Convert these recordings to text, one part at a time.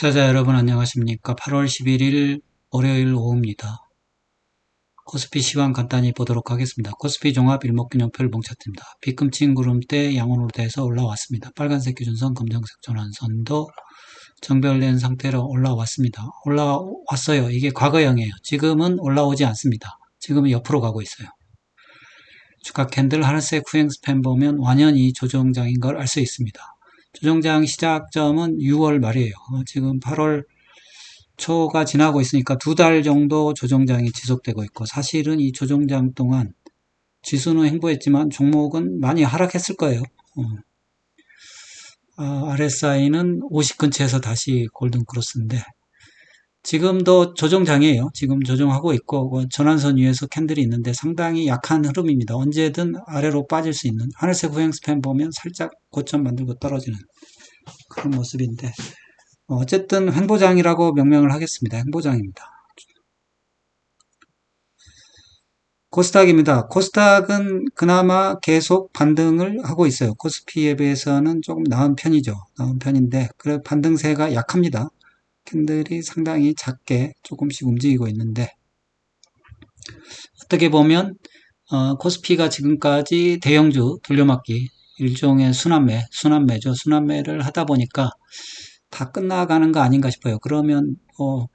투자자 여러분 안녕하십니까? 8월 11일 월요일 오후입니다. 코스피 시황 간단히 보도록 하겠습니다. 코스피 종합 일목균형표를 봉차트입니다. 비금층 구름대 양원으로 돼서 올라왔습니다. 빨간색 기준선 검정색 전환선도 정별된 상태로 올라왔습니다. 올라왔어요. 이게 과거형이에요. 지금은 올라오지 않습니다. 지금은 옆으로 가고 있어요. 주가 캔들 하늘색 후행 스팬 보면 완연히 조정장인 걸 알 수 있습니다 조정장 시작점은 6월 말이에요. 어, 지금 8월 초가 지나고 있으니까 두 달 정도 조정장이 지속되고 있고 사실은 이 조정장 동안 지수는 행보했지만 종목은 많이 하락했을 거예요. 어. 아, RSI는 50 근처에서 다시 골든 크로스인데 지금도 조정장이에요. 지금 조정하고 있고 뭐 전환선 위에서 캔들이 있는데 상당히 약한 흐름입니다. 언제든 아래로 빠질 수 있는 하늘색 후행 스팬 보면 살짝 고점 만들고 떨어지는 그런 모습인데 어, 어쨌든 횡보장이라고 명명을 하겠습니다. 횡보장입니다. 코스닥입니다. 코스닥은 그나마 계속 반등을 하고 있어요. 코스피에 비해서는 조금 나은 편이죠. 나은 편인데 그래 반등세가 약합니다. 캔들이 상당히 작게 조금씩 움직이고 있는데 어떻게 보면 어, 코스피가 지금까지 대형주 돌려막기 일종의 순환매, 순환매죠. 순환매를 하다 보니까 다 끝나가는 거 아닌가 싶어요. 그러면 어,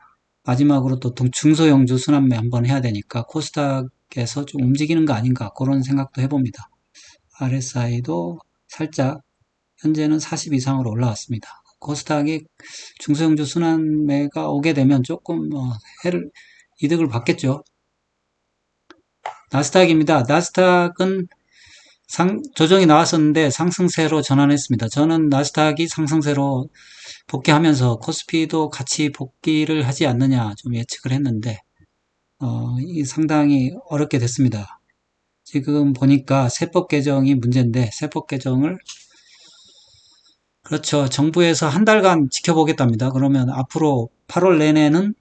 마지막으로 또 중소형주 순환매 한번 해야 되니까 코스닥에서 좀 움직이는 거 아닌가 그런 생각도 해봅니다. RSI도 살짝 현재는 40 이상으로 올라왔습니다. 코스닥이 중소형주 순환매가 오게 되면 조금 어, 해를 이득을 받겠죠. 나스닥입니다. 나스닥은 상, 조정이 나왔었는데 상승세로 전환했습니다. 저는 나스닥이 상승세로 복귀하면서 코스피도 같이 복귀를 하지 않느냐 좀 예측을 했는데 어, 이 상당히 어렵게 됐습니다. 지금 보니까 세법 개정이 문제인데 세법 개정을 그렇죠. 정부에서 한 달간 지켜보겠답니다. 그러면 앞으로 8월 내내는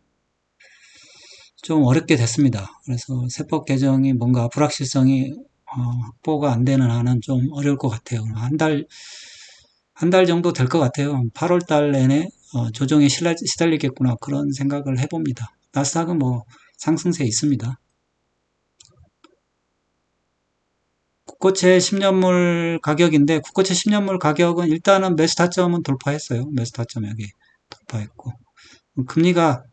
좀 어렵게 됐습니다. 그래서 세법 개정이 뭔가 불확실성이 어, 확보가 안 되는 한은 좀 어려울 것 같아요. 한 달, 한 달 정도 될 것 같아요. 8월 달 내내 어, 조정에 시달리겠구나 그런 생각을 해봅니다. 나스닥은 뭐 상승세 있습니다. 국고채 10년물 가격인데 국고채 10년물 가격은 일단은 매수 타점은 돌파했어요. 매수 타점 여기 돌파했고 금리가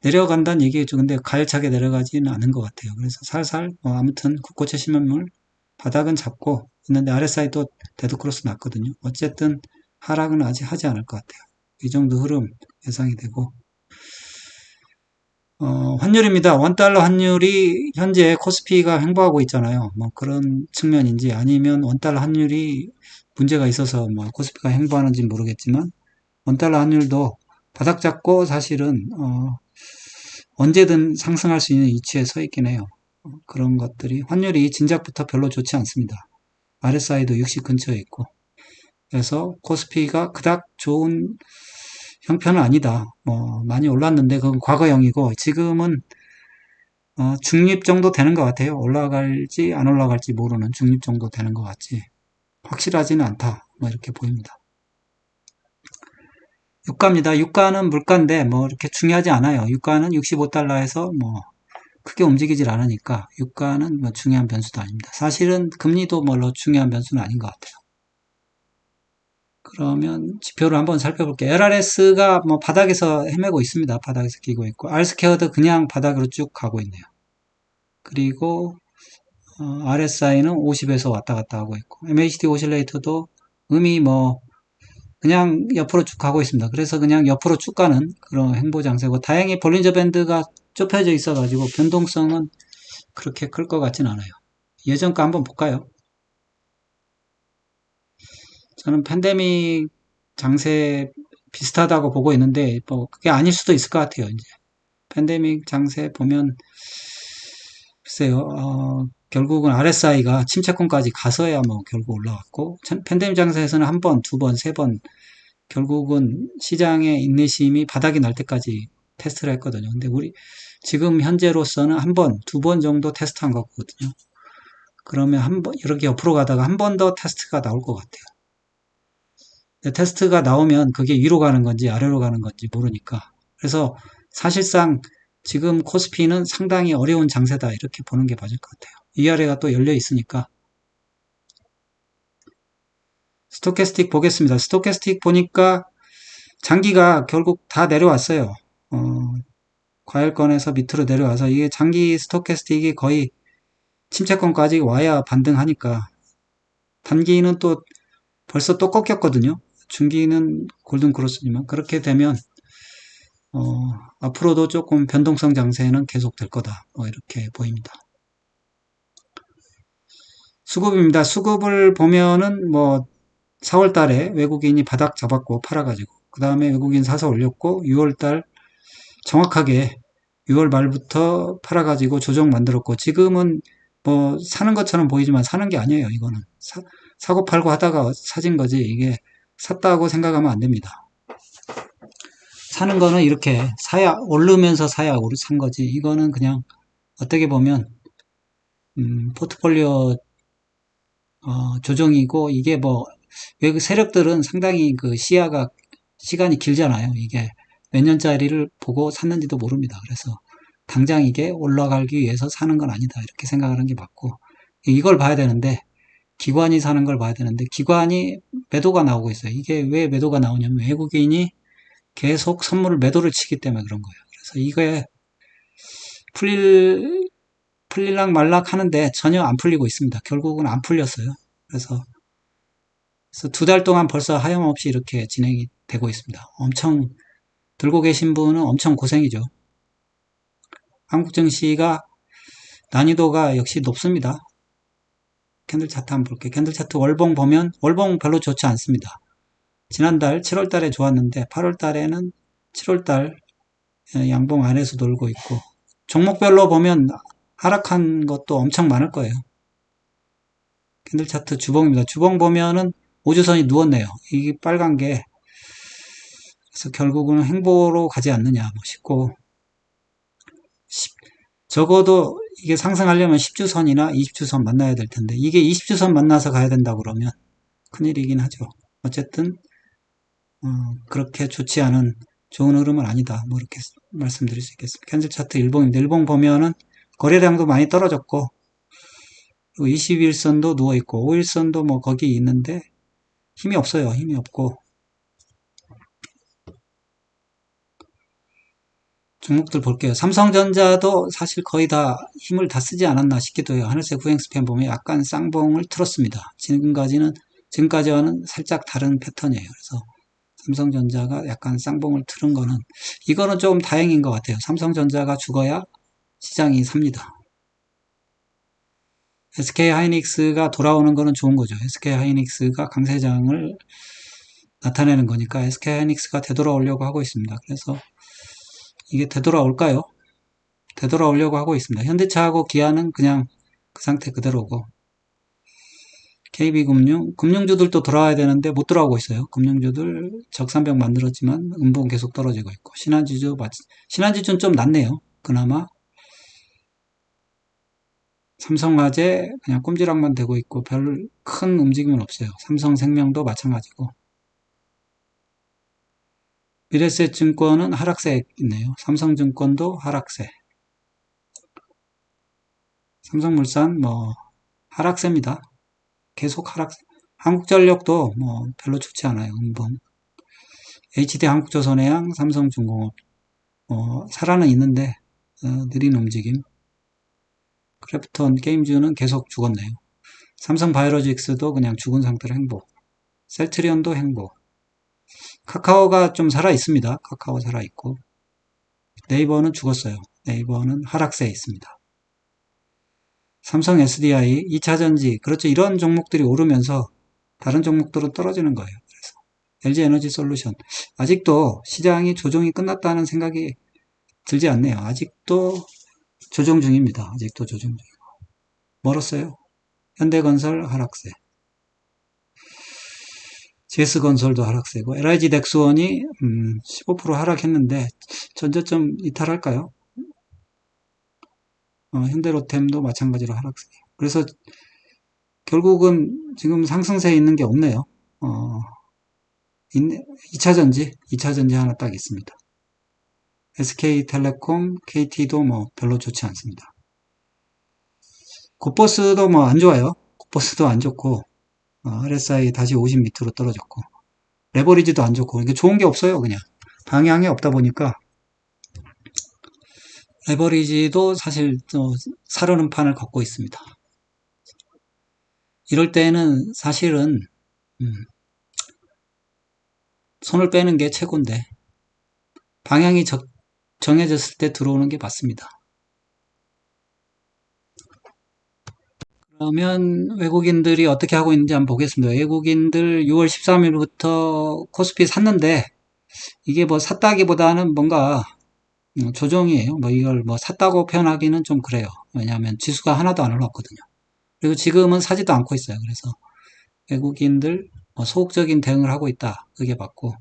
내려간다는 얘기겠죠. 근데 가열차게 내려가지는 않은 것 같아요. 그래서 살살 뭐 아무튼 국고채 10년물 바닥은 잡고 있는데 RSI도 데드크로스 났거든요. 어쨌든 하락은 아직 하지 않을 것 같아요. 이 정도 흐름 예상이 되고 어, 환율입니다. 원달러 환율이 현재 코스피가 횡보하고 있잖아요. 뭐 그런 측면인지 아니면 원달러 환율이 문제가 있어서 뭐 코스피가 횡보하는지 모르겠지만 원달러 환율도 바닥 잡고 사실은 어, 언제든 상승할 수 있는 위치에 서 있긴 해요. 어, 그런 것들이 환율이 진작부터 별로 좋지 않습니다. RSI도 60 근처에 있고 그래서 코스피가 그닥 좋은 형편은 아니다. 뭐 많이 올랐는데 그건 과거형이고 지금은 어, 중립 정도 되는 것 같아요. 올라갈지 안 올라갈지 모르는 중립 정도 되는 것 같지. 확실하지는 않다. 뭐 이렇게 보입니다. 유가입니다. 유가는 물가인데 뭐 이렇게 중요하지 않아요. 유가는 65달러에서 뭐 크게 움직이질 않으니까 유가는 뭐 중요한 변수도 아닙니다. 사실은 금리도 뭘로 중요한 변수는 아닌 것 같아요. 그러면 지표를 한번 살펴볼게요. LRS가 뭐 바닥에서 헤매고 있습니다. 바닥에서 끼고 있고 R스퀘어도 그냥 바닥으로 쭉 가고 있네요. 그리고 어, RSI는 50에서 왔다 갔다 하고 있고 MACD 오실레이터도 음이 뭐 그냥 옆으로 쭉 가고 있습니다. 그래서 그냥 옆으로 쭉 가는 그런 행보 장세고 다행히 볼린저 밴드가 좁혀져 있어 가지고 변동성은 그렇게 클 것 같진 않아요. 예전 거 한번 볼까요? 저는 팬데믹 장세 비슷하다고 보고 있는데 뭐 그게 아닐 수도 있을 것 같아요. 이제 팬데믹 장세 보면 글쎄요. 어, 결국은 RSI가 침체권까지 가서야 뭐 결국 올라왔고 팬데믹 장세에서는 한 번, 두 번, 세 번 결국은 시장의 인내심이 바닥이 날 때까지 테스트를 했거든요. 근데 우리 지금 현재로서는 한 번, 두 번 정도 테스트한 거거든요. 그러면 한 번, 이렇게 옆으로 가다가 한 번 더 테스트가 나올 것 같아요. 테스트가 나오면 그게 위로 가는 건지 아래로 가는 건지 모르니까. 그래서 사실상 지금 코스피는 상당히 어려운 장세다 이렇게 보는 게 맞을 것 같아요. 위아래가 또 열려 있으니까. 스토캐스틱 보겠습니다. 스토캐스틱 보니까 장기가 결국 다 내려왔어요. 어, 과열권에서 밑으로 내려와서 이게 장기 스토캐스틱이 거의 침체권까지 와야 반등하니까 단기는 또 벌써 또 꺾였거든요. 중기는 골든 크로스지만 그렇게 되면 어, 앞으로도 조금 변동성 장세는 계속 될 거다. 뭐 이렇게 보입니다. 수급입니다. 수급을 보면은 뭐 4월 달에 외국인이 바닥 잡았고 팔아가지고 그 다음에 외국인 사서 올렸고 6월 달 정확하게 6월 말부터 팔아가지고 조정 만들었고 지금은 뭐 사는 것처럼 보이지만 사는 게 아니에요. 이거는 사, 고 팔고 하다가 사진 거지 이게 샀다고 생각하면 안 됩니다. 사는 거는 이렇게 사야 오르면서 사야 오르 산 거지 이거는 그냥 어떻게 보면 음, 포트폴리오 어, 조정이고 이게 뭐 외국 세력들은 상당히 그 시야가 시간이 길잖아요. 이게 몇 년짜리를 보고 샀는지도 모릅니다. 그래서 당장 이게 올라가기 위해서 사는 건 아니다. 이렇게 생각하는 게 맞고 이걸 봐야 되는데 기관이 사는 걸 봐야 되는데 기관이 매도가 나오고 있어요. 이게 왜 매도가 나오냐면 외국인이 계속 선물을 매도를 치기 때문에 그런 거예요. 그래서 이거에 풀릴 풀릴락 말락 하는데 전혀 안 풀리고 있습니다. 결국은 안 풀렸어요. 그래서 그래서 두 달 동안 벌써 하염없이 이렇게 진행이 되고 있습니다. 엄청 들고 계신 분은 엄청 고생이죠. 한국 증시가 난이도가 역시 높습니다. 캔들 차트 한번 볼게요. 캔들 차트 월봉 보면 월봉 별로 좋지 않습니다. 지난달 7월 달에 좋았는데 8월 달에는 7월 달 양봉 안에서 놀고 있고 종목별로 보면 하락한 것도 엄청 많을 거예요. 캔들 차트 주봉입니다. 주봉 보면은 우주선이 누웠네요. 이게 빨간 게 그래서 결국은 행보로 가지 않느냐 뭐 싶고 적어도 이게 상승하려면 10주선이나 20주선 만나야 될 텐데 이게 20주선 만나서 가야 된다 그러면 큰일이긴 하죠. 어쨌든 어, 그렇게 좋지 않은 좋은 흐름은 아니다. 뭐 이렇게 말씀드릴 수 있겠습니다. 캔슬 차트 일봉입니다. 일봉 보면은 거래량도 많이 떨어졌고 21선도 누워있고 5일선도 뭐 거기 있는데 힘이 없어요. 힘이 없고 종목들 볼게요. 삼성전자도 사실 거의 다 힘을 다 쓰지 않았나 싶기도 해요. 하늘색 후행 스팬 보면 약간 쌍봉을 틀었습니다. 지금까지는, 지금까지와는 살짝 다른 패턴이에요. 그래서 삼성전자가 약간 쌍봉을 틀은 거는, 이거는 조금 다행인 것 같아요. 삼성전자가 죽어야 시장이 삽니다. SK 하이닉스가 돌아오는 거는 좋은 거죠. SK 하이닉스가 강세장을 나타내는 거니까 SK 하이닉스가 되돌아오려고 하고 있습니다. 그래서 이게 되돌아올까요? 되돌아오려고 하고 있습니다. 현대차하고 기아는 그냥 그 상태 그대로고 KB금융, 금융주들도 돌아와야 되는데 못 돌아오고 있어요. 금융주들 적산병 만들었지만 음봉 계속 떨어지고 있고 신한지주, 신한지주는 좀 낫네요. 그나마 삼성화재 그냥 꼼지락만 되고 있고 별 큰 움직임은 없어요. 삼성생명도 마찬가지고 미래세 증권은 하락세 있네요. 삼성증권도 하락세. 삼성물산 뭐 하락세입니다. 계속 하락세. 한국전력도 뭐 별로 좋지 않아요. 음봉. HD 한국조선해양, 삼성중공업 뭐 살아는 있는데 어, 느린 움직임. 크래프톤 게임즈는 계속 죽었네요. 삼성 바이오로직스도 그냥 죽은 상태로 행복. 셀트리온도 행복. 카카오가 좀 살아 있습니다. 카카오 살아 있고 네이버는 죽었어요. 네이버는 하락세에 있습니다. 삼성 SDI, 2차전지 그렇죠. 이런 종목들이 오르면서 다른 종목들은 떨어지는 거예요. 그래서 LG 에너지 솔루션 아직도 시장이 조정이 끝났다는 생각이 들지 않네요. 아직도 조정 중입니다. 아직도 조정 중이고 멀었어요. 현대건설 하락세 제스건설도 하락세고 LIG 덱스원이 음, 15% 하락했는데 전저점 이탈할까요? 어, 현대로템도 마찬가지로 하락세. 그래서 결국은 지금 상승세에 있는 게 없네요. 어, 2차전지, 2차전지 하나 딱 있습니다. SK텔레콤, KT도 뭐 별로 좋지 않습니다. 곱버스도 뭐 안 좋아요. 곱버스도 안 좋고, 어, RSI 다시 50 밑으로 떨어졌고, 레버리지도 안 좋고, 이게 좋은 게 없어요, 그냥. 방향이 없다 보니까, 레버리지도 사실 또 사르는 판을 걷고 있습니다. 이럴 때는 사실은 음, 손을 빼는 게 최고인데 방향이 적- 정해졌을 때 들어오는 게 맞습니다. 그러면 외국인들이 어떻게 하고 있는지 한번 보겠습니다. 외국인들 6월 13일부터 코스피 샀는데 이게 뭐 샀다기보다는 뭔가 음, 조정이에요. 뭐 이걸 뭐 샀다고 표현하기는 좀 그래요. 왜냐하면 지수가 하나도 안 올랐거든요. 그리고 지금은 사지도 않고 있어요. 그래서 외국인들 뭐 소극적인 대응을 하고 있다. 그게 맞고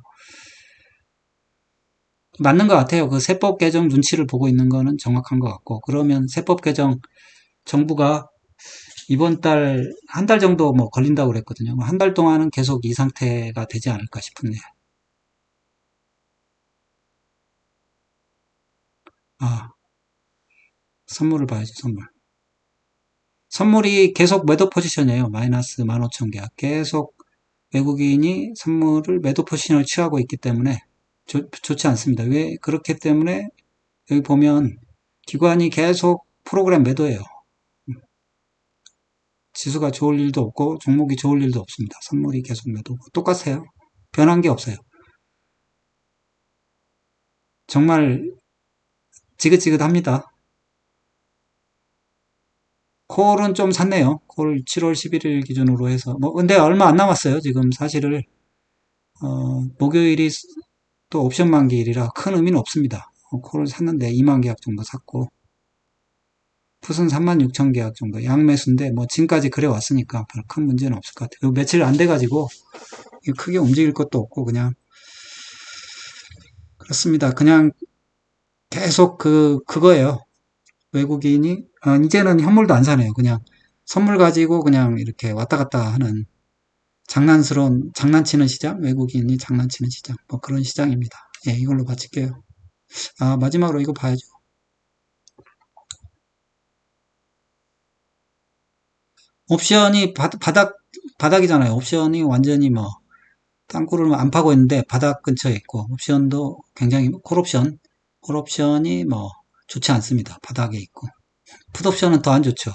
맞는 것 같아요. 그 세법 개정 눈치를 보고 있는 거는 정확한 것 같고 그러면 세법 개정 정부가 이번 달 한 달 정도 뭐 걸린다고 그랬거든요. 한 달 동안은 계속 이 상태가 되지 않을까 싶은데 아 선물을 봐야지 선물. 선물이 계속 매도 포지션이에요. 마이너스 15,000계약. 계속 외국인이 선물을 매도 포지션을 취하고 있기 때문에 좋, 좋지 않습니다. 왜 그렇기 때문에 여기 보면 기관이 계속 프로그램 매도예요. 지수가 좋을 일도 없고 종목이 좋을 일도 없습니다. 선물이 계속 매도고 똑같아요. 변한 게 없어요. 정말 지긋지긋합니다. 콜은 좀 샀네요. 콜 7월 11일 기준으로 해서 뭐 근데 얼마 안 남았어요. 지금 사실을 어, 목요일이 또 옵션 만기일이라 큰 의미는 없습니다. 어, 콜을 샀는데 2만 계약 정도 샀고 풋은 3만 6천 계약 정도 양매수인데 뭐 지금까지 그래 왔으니까 별큰 문제는 없을 것 같아요. 며칠 안 돼가지고 크게 움직일 것도 없고 그냥 그렇습니다. 그냥 계속 그 그거예요. 외국인이 아, 이제는 현물도 안 사네요. 그냥 선물 가지고 그냥 이렇게 왔다 갔다 하는 장난스러운 장난치는 시장, 외국인이 장난치는 시장, 뭐 그런 시장입니다. 예, 이걸로 마칠게요. 아, 마지막으로 이거 봐야죠. 옵션이 바, 바닥 바닥이잖아요. 옵션이 완전히 뭐 땅굴을 안 파고 있는데 바닥 근처에 있고 옵션도 굉장히 콜옵션 콜옵션이 뭐 좋지 않습니다. 바닥에 있고 풋옵션은 더 안 좋죠.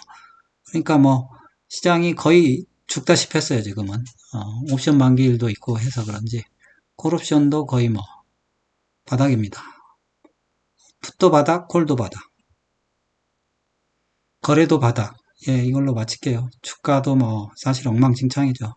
그러니까 뭐 시장이 거의 죽다시피 했어요. 지금은 어, 옵션 만기일도 있고 해서 그런지 콜옵션도 거의 뭐 바닥입니다. 풋도 바닥, 콜도 바닥. 거래도 바닥. 예, 이걸로 마칠게요. 주가도 뭐 사실 엉망진창이죠.